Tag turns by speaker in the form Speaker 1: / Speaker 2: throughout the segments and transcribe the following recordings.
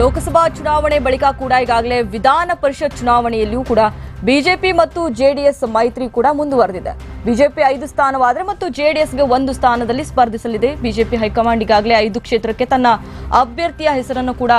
Speaker 1: ಲೋಕಸಭಾ ಚುನಾವಣೆ ಬಳಿಕ ಕೂಡ ಈಗಾಗಲೇ ವಿಧಾನ ಪರಿಷತ್ ಚುನಾವಣೆಯಲ್ಲಿಯೂ ಕೂಡ ಬಿಜೆಪಿ ಮತ್ತು ಜೆಡಿಎಸ್ ಮೈತ್ರಿ ಕೂಡ ಮುಂದುವರೆದಿದೆ. ಬಿಜೆಪಿ ಐದು ಸ್ಥಾನವಾದರೆ ಮತ್ತು ಜೆಡಿಎಸ್ಗೆ ಒಂದು ಸ್ಥಾನದಲ್ಲಿ ಸ್ಪರ್ಧಿಸಲಿದೆ. ಬಿಜೆಪಿ ಹೈಕಮಾಂಡ್ ಈಗಾಗಲೇ ಐದು ಕ್ಷೇತ್ರಕ್ಕೆ ತನ್ನ ಅಭ್ಯರ್ಥಿಯ ಹೆಸರನ್ನು ಕೂಡ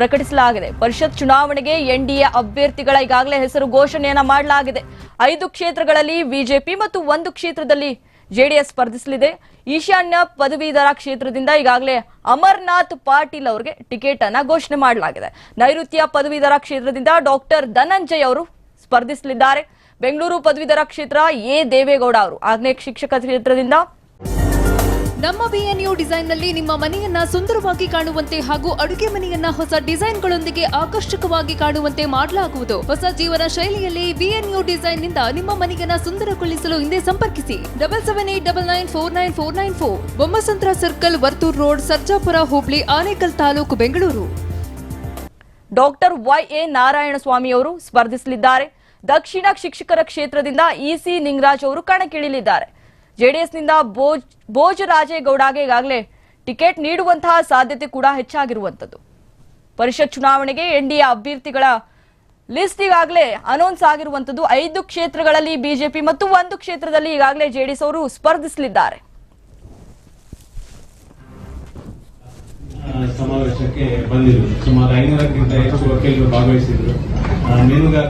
Speaker 1: ಪ್ರಕಟಿಸಲಾಗಿದೆ. ಪರಿಷತ್ ಚುನಾವಣೆಗೆ ಎನ್ಡಿಎ ಅಭ್ಯರ್ಥಿಗಳ ಈಗಾಗಲೇ ಹೆಸರು ಘೋಷಣೆಯನ್ನ ಮಾಡಲಾಗಿದೆ. ಐದು ಕ್ಷೇತ್ರಗಳಲ್ಲಿ ಬಿಜೆಪಿ ಮತ್ತು ಒಂದು ಕ್ಷೇತ್ರದಲ್ಲಿ ಜೆಡಿಎಸ್ ಸ್ಪರ್ಧಿಸಲಿದೆ. ಈಶಾನ್ಯ ಪದವೀಧರ ಕ್ಷೇತ್ರದಿಂದ ಈಗಾಗಲೇ ಅಮರ್ನಾಥ್ ಪಾಟೀಲ್ ಅವರಿಗೆ ಟಿಕೆಟ್ ಅನ್ನ ಘೋಷಣೆ ಮಾಡಲಾಗಿದೆ. ನೈಋತ್ಯ ಪದವೀಧರ ಕ್ಷೇತ್ರದಿಂದ ಡಾಕ್ಟರ್ ಧನಂಜಯ್ ಅವರು ಸ್ಪರ್ಧಿಸಲಿದ್ದಾರೆ. ಬೆಂಗಳೂರು ಪದವೀಧರ ಕ್ಷೇತ್ರ ಎ. ದೇವೇಗೌಡ ಅವರು. ಆಗ್ನೇಯ ಶಿಕ್ಷಕ ಕ್ಷೇತ್ರದಿಂದ
Speaker 2: ನಮ್ಮ ಬಿಎನ್ಯು ಡಿಸೈನ್ನಲ್ಲಿ ನಿಮ್ಮ ಮನೆಯನ್ನ ಸುಂದರವಾಗಿ ಕಾಣುವಂತೆ ಹಾಗೂ ಅಡುಗೆ ಮನೆಯನ್ನ ಹೊಸ ಡಿಸೈನ್ಗಳೊಂದಿಗೆ ಆಕರ್ಷಕವಾಗಿ ಕಾಣುವಂತೆ ಮಾಡಲಾಗುವುದು. ಹೊಸ ಜೀವನ ಶೈಲಿಯಲ್ಲಿ ಬಿಎನ್ಯು ಡಿಸೈನ್ನಿಂದ ನಿಮ್ಮ ಮನೆಯನ್ನ ಸುಂದರಗೊಳಿಸಲು ಹಿಂದೆ ಸಂಪರ್ಕಿಸಿ. Double seven eight double nine four nine four nine four Bommasandra circle Varthur road, Sarjapura, Hubli, Anekal taluk, Bengaluru.
Speaker 1: Doctor Y A Narayanaswamy ಅವರು ಸ್ಪರ್ಧಿಸಲಿದ್ದಾರೆ. ದಕ್ಷಿಣ ಶಿಕ್ಷಕರ ಕ್ಷೇತ್ರದಿಂದ ಇಸಿ ನಿಂಗರಾಜ್ ಅವರು ಕಣಕ್ಕಿಳಿಯಲಿದ್ದಾರೆ. ಜೆಡಿಎಸ್ನಿಂದ ಭೋಜ್ ಭೋಜರಾಜೇಗೌಡಗೆ ಈಗಾಗಲೇ ಟಿಕೆಟ್ ನೀಡುವಂತಹ ಸಾಧ್ಯತೆ ಕೂಡ ಹೆಚ್ಚಾಗಿರುವಂತದ್ದು ಪರಿಷತ್ ಚುನಾವಣೆಗೆ ಎನ್ಡಿಎ ಅಭ್ಯರ್ಥಿಗಳ ಲಿಸ್ಟ್ ಈಗಾಗಲೇ ಅನೌನ್ಸ್ ಆಗಿರುವಂತದ್ದು ಐದು ಕ್ಷೇತ್ರಗಳಲ್ಲಿ ಬಿಜೆಪಿ ಮತ್ತು ಒಂದು ಕ್ಷೇತ್ರದಲ್ಲಿ ಈಗಾಗಲೇ ಜೆಡಿಎಸ್ ಅವರು ಸ್ಪರ್ಧಿಸಲಿದ್ದಾರೆ.
Speaker 3: ಸಮಾವೇಶಕ್ಕೆ ಬಂದಿದ್ರು ಸುಮಾರು ಐನೂರಕ್ಕಿಂತ ಹೆಚ್ಚು ವಕೀಲರು ಭಾಗವಹಿಸಿದ್ರು ಮೀನುಗಾರ